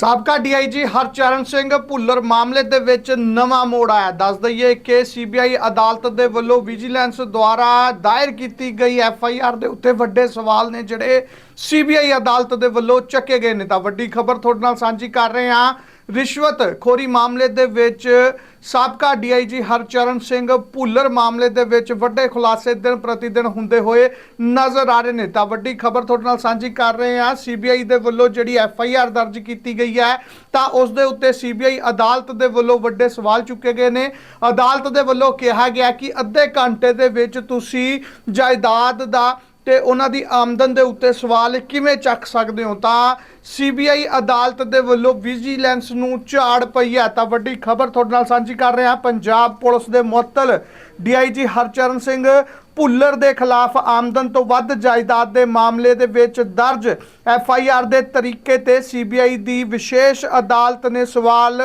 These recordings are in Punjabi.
ਸਾਬਕਾ ਡੀਆਈਜੀ ਹਰਚਰਨ ਸਿੰਘ ਭੁੱਲਰ ਮਾਮਲੇ ਦੇ ਵਿੱਚ ਨਵਾਂ ਮੋੜ ਆਇਆ। ਦੱਸ ਦਈਏ ਕਿ ਸੀਬੀਆਈ ਅਦਾਲਤ ਦੇ ਵੱਲੋਂ ਵਿਜੀਲੈਂਸ ਦੁਆਰਾ ਦਾਇਰ ਕੀਤੀ ਗਈ ਐਫਆਈਆਰ ਦੇ ਉੱਤੇ ਵੱਡੇ ਸਵਾਲ ਨੇ ਜਿਹੜੇ ਸੀਬੀਆਈ ਅਦਾਲਤ ਦੇ ਵੱਲੋਂ ਚੱਕੇ ਗਏ ਨੇ। ਤਾਂ ਵੱਡੀ ਖਬਰ ਤੁਹਾਡੇ ਨਾਲ ਸਾਂਝੀ ਕਰ ਰਹੇ ਹਾਂ। ਰਿਸ਼ਵਤ ਖੋਰੀ ਮਾਮਲੇ ਦੇ ਵਿੱਚ ਸਾਬਕਾ ਡੀਆਈਜੀ ਹਰਚਰਨ ਸਿੰਘ ਭੁੱਲਰ ਮਾਮਲੇ ਦੇ ਵਿੱਚ ਵੱਡੇ ਖੁਲਾਸੇ ਦਿਨ ਪ੍ਰਤੀ ਦਿਨ ਹੁੰਦੇ ਹੋਏ ਨਜ਼ਰ ਆ ਰਹੇ ਨੇ। ਤਾਂ ਵੱਡੀ ਖਬਰ ਤੁਹਾਡੇ ਨਾਲ ਸਾਂਝੀ ਕਰ ਰਹੇ ਹਾਂ। ਸੀਬੀਆਈ ਦੇ ਵੱਲੋਂ ਜਿਹੜੀ ਐਫਆਈਆਰ ਦਰਜ ਕੀਤੀ ਗਈ ਹੈ, ਤਾਂ ਉਸ ਦੇ ਉੱਤੇ ਸੀਬੀਆਈ ਅਦਾਲਤ ਦੇ ਵੱਲੋਂ ਵੱਡੇ ਸਵਾਲ ਚੁੱਕੇ ਗਏ ਨੇ। ਅਦਾਲਤ ਦੇ ਵੱਲੋਂ ਕਿਹਾ ਗਿਆ ਕਿ ਅੱਧੇ ਘੰਟੇ ਦੇ ਵਿੱਚ ਤੁਸੀਂ ਜਾਇਦਾਦ ਦਾ ਤੇ ਉਹਨਾਂ ਦੀ ਆਮਦਨ ਦੇ ਉੱਤੇ ਸਵਾਲ ਕਿਵੇਂ ਚੱਕ ਸਕਦੇ ਹੋ? ਤਾਂ ਸੀਬੀਆਈ ਅਦਾਲਤ ਦੇ ਵੱਲੋਂ ਵਿਜੀਲੈਂਸ ਨੂੰ ਝਾੜ ਪਈ ਹੈ। ਤਾਂ ਵੱਡੀ ਖਬਰ ਤੁਹਾਡੇ ਨਾਲ ਸਾਂਝੀ ਕਰ ਰਹੇ ਹਾਂ। ਪੰਜਾਬ ਪੁਲਿਸ ਦੇ ਮੁਅੱਤਲ ਡੀਆਈਜੀ ਹਰਚਰਨ ਸਿੰਘ ਭੁੱਲਰ ਦੇ ਖਿਲਾਫ ਆਮਦਨ ਤੋਂ ਵੱਧ ਜਾਇਦਾਦ ਦੇ ਮਾਮਲੇ ਦੇ ਵਿੱਚ ਦਰਜ ਐੱਫ ਆਈ ਆਰ ਦੇ ਤਰੀਕੇ ਤੇ ਸੀਬੀਆਈ ਦੀ ਵਿਸ਼ੇਸ਼ ਅਦਾਲਤ ਨੇ ਸਵਾਲ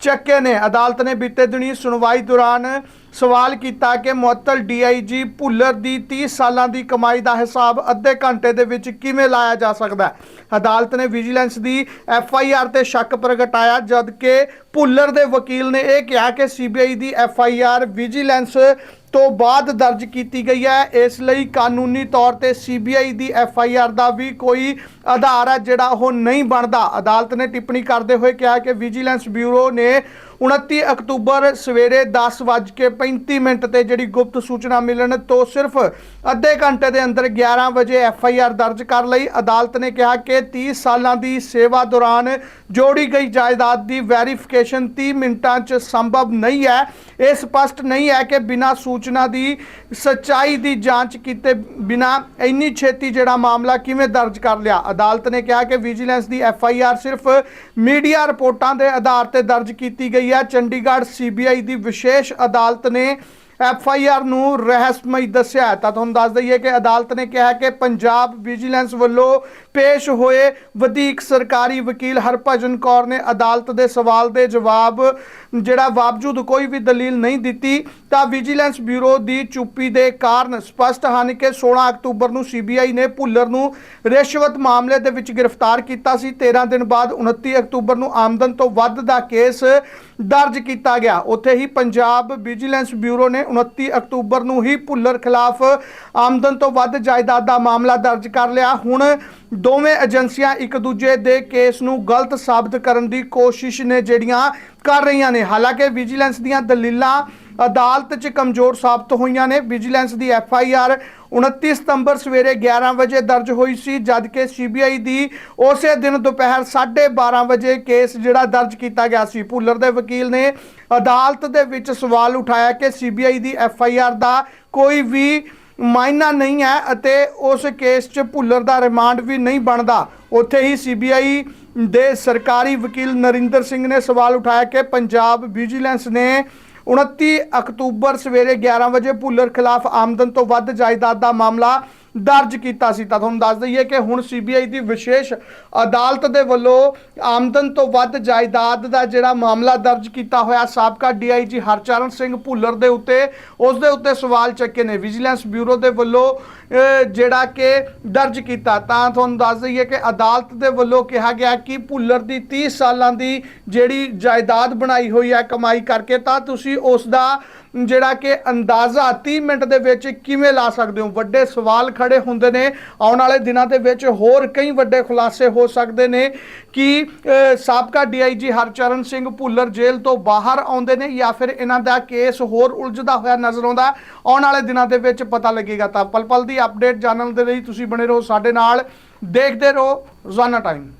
ਚੱਕੇ ਨੇ। ਅਦਾਲਤ ਨੇ ਬੀਤੇ ਦਿਨੀ ਸੁਣਵਾਈ ਦੌਰਾਨ ਸਵਾਲ ਕੀਤਾ ਕਿ ਮੁਅੱਤਲ ਡੀਆਈਜੀ ਭੁੱਲਰ ਦੀ 30 ਸਾਲਾਂ ਦੀ ਕਮਾਈ ਦਾ ਹਿਸਾਬ ਅੱਧੇ ਘੰਟੇ ਦੇ ਵਿੱਚ ਕਿਵੇਂ ਲਾਇਆ ਜਾ ਸਕਦਾ ਹੈ? ਅਦਾਲਤ ਨੇ ਵਿਜੀਲੈਂਸ ਦੀ ਐਫਆਈਆਰ ਤੇ ਸ਼ੱਕ ਪ੍ਰਗਟਾਇਆ, ਜਦਕਿ ਭੁੱਲਰ ਦੇ ਵਕੀਲ ਨੇ ਇਹ ਕਿਹਾ ਕਿ ਸੀਬੀਆਈ ਦੀ ਐਫਆਈਆਰ ਵਿਜੀਲੈਂਸ ਤੋਂ ਬਾਅਦ ਦਰਜ ਕੀਤੀ ਗਈ ਹੈ। ਇਸ ਲਈ ਕਾਨੂੰਨੀ ਤੌਰ ਤੇ ਸੀਬੀਆਈ ਦੀ ਐੱਫ ਆਈ ਆਰ ਦਾ ਵੀ ਕੋਈ ਆਧਾਰ ਹੈ, ਜਿਹੜਾ ਉਹ ਨਹੀਂ ਬਣਦਾ। ਅਦਾਲਤ ਨੇ ਟਿੱਪਣੀ ਕਰਦੇ ਹੋਏ ਕਿਹਾ ਕਿ ਵਿਜੀਲੈਂਸ ਬਿਊਰੋ ਨੇ 29 ਅਕਤੂਬਰ ਸਵੇਰੇ 10:35 ਮਿੰਟ ਤੇ ਜਿਹੜੀ ਗੁਪਤ ਸੂਚਨਾ ਮਿਲਣ ਤੋਂ ਸਿਰਫ ਅੱਧੇ ਘੰਟੇ ਦੇ ਅੰਦਰ 11 ਵਜੇ ਐੱਫ ਆਈ ਆਰ ਦਰਜ ਕਰ ਲਈ। ਅਦਾਲਤ ਨੇ ਕਿਹਾ ਕਿ 30 ਸਾਲਾਂ ਦੀ ਸੇਵਾ ਦੌਰਾਨ ਜੋੜੀ ਗਈ ਜਾਇਦਾਦ ਦੀ ਵੈਰੀਫਿਕੇਸ਼ਨ 30 ਮਿੰਟਾਂ 'ਚ ਸੰਭਵ ਨਹੀਂ ਹੈ। ਇਹ ਸਪਸ਼ਟ ਨਹੀਂ ਹੈ ਕਿ ਬਿਨਾਂ ਸੂਚਨਾ ਦੀ ਸੱਚਾਈ ਦੀ ਜਾਂਚ ਕੀਤੇ ਬਿਨਾਂ ਇੰਨੀ ਛੇਤੀ ਜਿਹੜਾ ਮਾਮਲਾ ਕਿਵੇਂ ਦਰਜ ਕਰ ਲਿਆ। ਅਦਾਲਤ ਨੇ ਕਿਹਾ ਕਿ ਵਿਜੀਲੈਂਸ ਦੀ ਐਫ ਆਈ ਆਰ ਸਿਰਫ ਮੀਡੀਆ ਰਿਪੋਰਟਾਂ ਦੇ ਆਧਾਰ ਤੇ ਦਰਜ ਕੀਤੀ ਗਈ ਹੈ। ਚੰਡੀਗੜ੍ਹ ਸੀਬੀਆਈ ਦੀ ਵਿਸ਼ੇਸ਼ ਅਦਾਲਤ ਨੇ ਐਫ ਆਈ ਆਰ ਨੂੰ ਰਹੱਸਮਈ ਦੱਸਿਆ ਤਾਂ ਤੁਹਾਨੂੰ ਦੱਸ ਦਈਏ ਕਿ ਅਦਾਲਤ ਨੇ ਕਿਹਾ ਕਿ ਪੰਜਾਬ ਵਿਜੀਲੈਂਸ ਵੱਲੋਂ ਪੇਸ਼ ਹੋਏ ਵਧੀਕ ਸਰਕਾਰੀ ਵਕੀਲ ਹਰਭਜਨ ਕੌਰ ਨੇ ਅਦਾਲਤ ਦੇ ਸਵਾਲ ਦੇ ਜਵਾਬ ਜਿਹੜਾ ਬਾਵਜੂਦ ਕੋਈ ਵੀ ਦਲੀਲ ਨਹੀਂ ਦਿੱਤੀ ਤਾਂ ਵਿਜੀਲੈਂਸ ਬਿਊਰੋ ਦੀ ਚੁੱਪੀ ਦੇ ਕਾਰਨ ਸਪਸ਼ਟ ਹਨ ਕਿ 16 ਅਕਤੂਬਰ ਨੂੰ ਸੀਬੀਆਈ ਨੇ ਭੁੱਲਰ ਨੂੰ ਰਿਸ਼ਵਤ ਮਾਮਲੇ ਦੇ ਵਿੱਚ ਗ੍ਰਿਫਤਾਰ ਕੀਤਾ ਸੀ। 13 ਦਿਨ ਬਾਅਦ 29 ਅਕਤੂਬਰ ਨੂੰ ਆਮਦਨ ਤੋਂ ਵੱਧ ਦਾ ਕੇਸ ਦਰਜ ਕੀਤਾ ਗਿਆ। ਉੱਥੇ ਹੀ ਪੰਜਾਬ ਵਿਜੀਲੈਂਸ ਬਿਊਰੋ ਨੇ 29 ਅਕਤੂਬਰ ਨੂੰ ਹੀ ਭੁੱਲਰ ਖਿਲਾਫ ਆਮਦਨ ਤੋਂ ਵੱਧ ਜਾਇਦਾਦ ਦਾ ਮਾਮਲਾ ਦਰਜ ਕਰ ਲਿਆ। ਹੁਣ ਦੋਵੇਂ ਏਜੰਸੀਆਂ ਇੱਕ ਦੂਜੇ ਦੇ ਕੇਸ ਨੂੰ ਗਲਤ ਸਾਬਤ ਕਰਨ ਦੀ ਕੋਸ਼ਿਸ਼ ਨੇ ਜਿਹੜੀਆਂ ਕਰ ਰਹੀਆਂ ਨੇ। ਹਾਲਾਂਕਿ ਵਿਜੀਲੈਂਸ ਦੀਆਂ ਦਲੀਲਾਂ ਅਦਾਲਤ 'ਚ ਕਮਜ਼ੋਰ ਸਾਬਤ ਹੋਈਆਂ ਨੇ। ਵਿਜੀਲੈਂਸ ਦੀ ਐਫ ਆਈ ਆਰ 29 ਸਤੰਬਰ ਸਵੇਰੇ 11 ਵਜੇ ਦਰਜ ਹੋਈ ਸੀ, ਜਦਕਿ ਸੀਬੀਆਈ ਦੀ ਉਸੇ ਦਿਨ ਦੁਪਹਿਰ 12:30 ਵਜੇ ਕੇਸ ਜਿਹੜਾ ਦਰਜ ਕੀਤਾ ਗਿਆ ਸੀ। ਭੁੱਲਰ ਦੇ ਵਕੀਲ ਨੇ ਅਦਾਲਤ ਦੇ ਵਿੱਚ ਸਵਾਲ ਉਠਾਇਆ ਕਿ ਸੀਬੀਆਈ ਦੀ ਐਫ ਆਈ ਆਰ ਦਾ ਕੋਈ ਵੀ ਮਾਇਨਾ ਨਹੀਂ ਹੈ ਅਤੇ ਉਸ ਕੇਸ 'ਚ ਭੁੱਲਰ ਦਾ ਰਿਮਾਂਡ ਵੀ ਨਹੀਂ ਬਣਦਾ। ਉੱਥੇ ਹੀ ਸੀਬੀਆਈ ਦੇ ਸਰਕਾਰੀ ਵਕੀਲ ਨਰਿੰਦਰ ਸਿੰਘ ਨੇ ਸਵਾਲ ਉਠਾਇਆ ਕਿ ਪੰਜਾਬ ਵਿਜੀਲੈਂਸ ਨੇ 29 ਅਕਤੂਬਰ ਸਵੇਰੇ 11 ਵਜੇ ਭੁੱਲਰ ਖਿਲਾਫ ਆਮਦਨ ਤੋਂ ਵੱਧ ਜਾਇਦਾਦ ਦਾ ਮਾਮਲਾ ਦਰਜ ਕੀਤਾ ਸੀ। ਤਾਂ ਤੁਹਾਨੂੰ ਦੱਸ ਦਈਏ ਕਿ ਹੁਣ ਸੀਬੀਆਈ ਦੀ ਵਿਸ਼ੇਸ਼ ਅਦਾਲਤ ਦੇ ਵੱਲੋਂ ਆਮਦਨ ਤੋਂ ਵੱਧ ਜਾਇਦਾਦ ਦਾ ਜਿਹੜਾ ਮਾਮਲਾ ਦਰਜ ਕੀਤਾ ਹੋਇਆ, ਸਾਬਕਾ ਡੀਆਈਜੀ ਹਰਚਰਨ ਸਿੰਘ ਭੁੱਲਰ ਦੇ ਉੱਤੇ, ਉਸ ਦੇ ਉੱਤੇ ਸਵਾਲ ਚੱਕੇ ਨੇ। ਵਿਜੀਲੈਂਸ ਬਿਊਰੋ ਦੇ ਵੱਲੋਂ ਜਿਹੜਾ ਕਿ ਦਰਜ ਕੀਤਾ। ਤਾਂ ਤੁਹਾਨੂੰ ਦੱਸ ਦਈਏ ਕਿ ਅਦਾਲਤ ਦੇ ਵੱਲੋਂ ਕਿਹਾ ਗਿਆ ਕਿ ਭੁੱਲਰ ਦੀ 30 ਸਾਲਾਂ ਦੀ ਜਿਹੜੀ ਜਾਇਦਾਦ ਬਣਾਈ ਹੋਈ ਹੈ ਕਮਾਈ ਕਰਕੇ, ਤਾਂ ਤੁਸੀਂ ਉਸ ਦਾ ਜਿਹੜਾ ਕਿ ਅੰਦਾਜ਼ਾ 30 ਮਿੰਟ ਦੇ ਵਿੱਚ ਕਿਵੇਂ ਲਾ ਸਕਦੇ ਹੋ? ਵੱਡੇ ਸਵਾਲ ਖੜੇ ਹੁੰਦੇ ਨੇ। ਆਉਣ ਵਾਲੇ ਦਿਨਾਂ ਦੇ ਵਿੱਚ ਹੋਰ ਕਈ ਵੱਡੇ ਖੁਲਾਸੇ ਹੋ ਸਕਦੇ ਨੇ ਕਿ ਅਹ, ਸਾਬਕਾ ਡੀਆਈਜੀ ਹਰਚਰਨ ਸਿੰਘ ਭੁੱਲਰ ਜੇਲ੍ਹ ਤੋਂ ਬਾਹਰ ਆਉਂਦੇ ਨੇ ਜਾਂ ਫਿਰ ਇਹਨਾਂ ਦਾ ਕੇਸ ਹੋਰ ਉਲਝਦਾ ਹੋਇਆ ਨਜ਼ਰ ਆਉਂਦਾ। ਆਉਣ ਵਾਲੇ ਦਿਨਾਂ ਦੇ ਵਿੱਚ ਪਤਾ ਲੱਗੇਗਾ ਤਾਂ ਪਲ ਪਲ ਦੀ ਅਪਡੇਟ ਜਾਣਨ ਦੇ ਲਈ ਤੁਸੀਂ ਬਣੇ ਰਹੋ ਸਾਡੇ ਨਾਲ। ਦੇਖਦੇ ਰਹੋ ਰੋਜ਼ਾਨਾ ਟਾਈਮ।